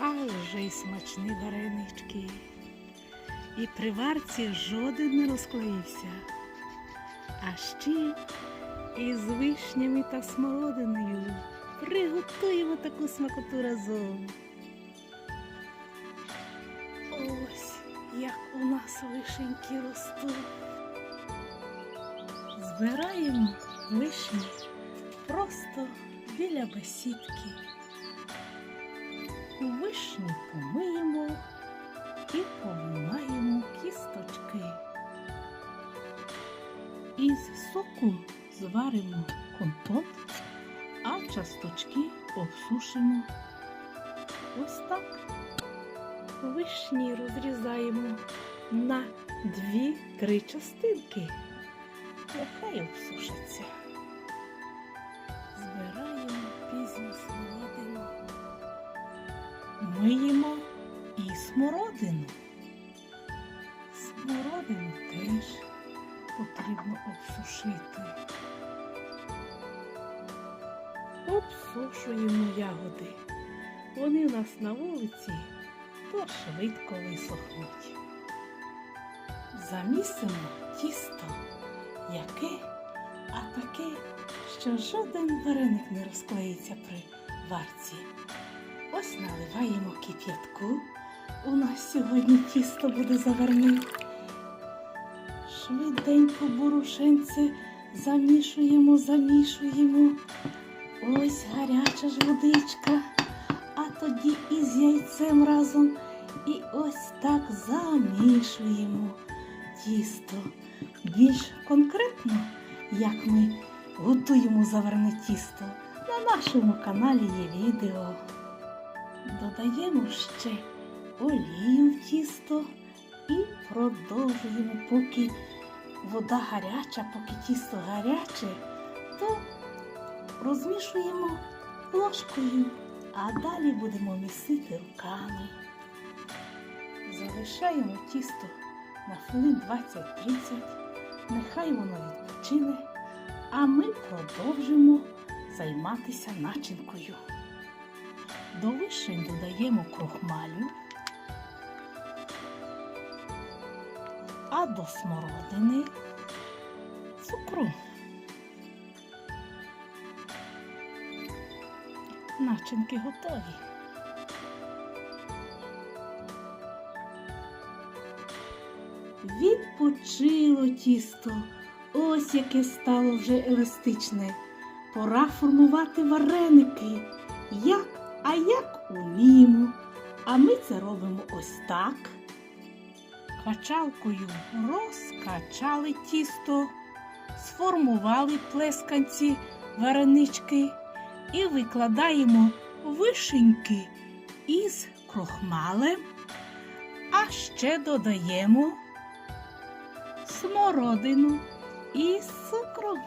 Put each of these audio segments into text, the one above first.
А вже й смачні варенички. І при варці жоден не розклеївся. А ще із вишнями та смородиною приготуємо таку смакоту разом. Ось як у нас вишеньки ростуть. Збираємо вишні просто біля бесідки. Вишні помиємо і повимаємо кісточки. Із соку зваримо компот, а часточки обсушимо. Ось так. Вишні розрізаємо на дві-три частинки. Нехай обсушаться. Миємо і смородину. Смородину теж потрібно обсушити. Обсушуємо ягоди. Вони у нас на вулиці, то швидко висохнуть. Замісимо тісто, яке, а таке, що жоден вареник не розклеїться при варці. Ось наливаємо кип'ятку. У нас сьогодні тісто буде заварне. Швиденько борошенце замішуємо, замішуємо. Ось гаряча ж водичка, а тоді із яйцем разом. І ось так замішуємо тісто. Більш конкретно, як ми готуємо заварне тісто, на нашому каналі є відео. Додаємо ще олію в тісто і продовжуємо, поки вода гаряча, поки тісто гаряче, то розмішуємо ложкою, а далі будемо місити руками. Залишаємо тісто на хвилин 20-30, нехай воно відпочине, а ми продовжимо займатися начинкою. До вишень додаємо крохмалю, а до смородини цукру. Начинки готові. Відпочило тісто. Ось яке стало вже еластичне. Пора формувати вареники. Як, а як уміємо. А ми це робимо ось так. Качалкою розкачали тісто, сформували плесканці варенички і викладаємо вишеньки із крохмалем, а ще додаємо смородину із цукром.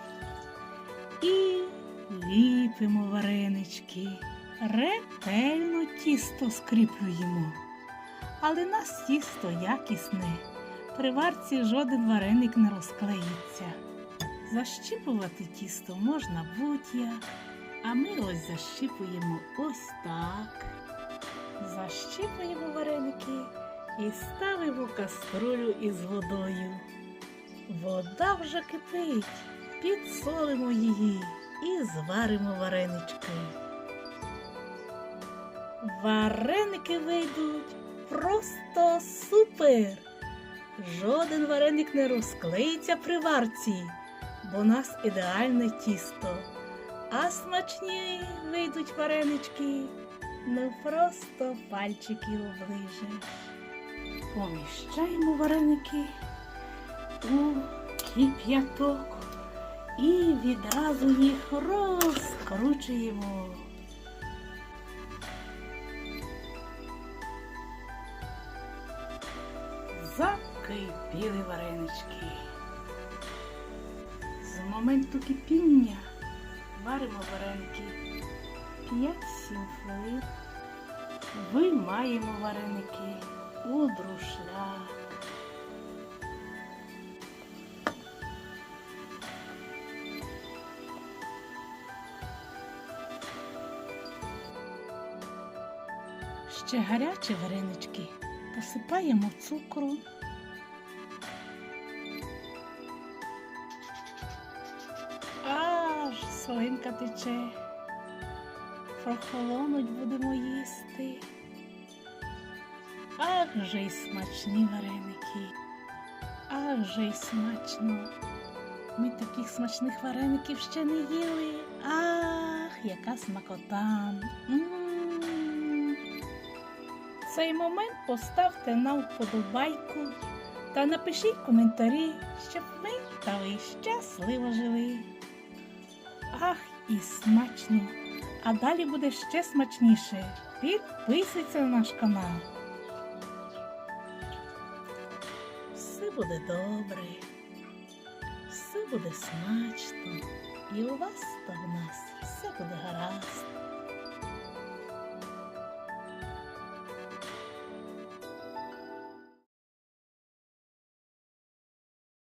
І ліпимо варенички, ретельно тісто скріплюємо. Але нас тісто якісне. При варці жоден вареник не розклеїться. Защіпувати тісто можна будь-як, а ми ось защіпуємо ось так. Защіпуємо вареники і ставимо каструлю із водою. Вода вже кипить, підсолимо її і зваримо варенички. Вареники вийдуть просто супер! Жоден вареник не розклеїться при варці, бо у нас ідеальне тісто. А смачні вийдуть варенички, ну просто пальчики оближеш. Поміщаємо вареники у кип'яток і відразу їх розкручуємо. Закипіли варенички. З моменту кипіння варимо вареники 5-7 хвилин. Виймаємо вареники у друшляк. Ще гарячі варенички. Посипаємо цукру. Слинка тече. Прохолонуть будемо їсти. Ах же й смачні вареники. Ах же й смачно. Ми таких смачних вареників ще не їли. Ах, яка смакота. М. В цей момент поставте нам вподобайку та напишіть коментарі, щоб ми та ви щасливо жили. Ах, і смачно! А далі буде ще смачніше. Підписуйся на наш канал. Все буде добре, все буде смачно, і у вас та в нас все буде гаразд.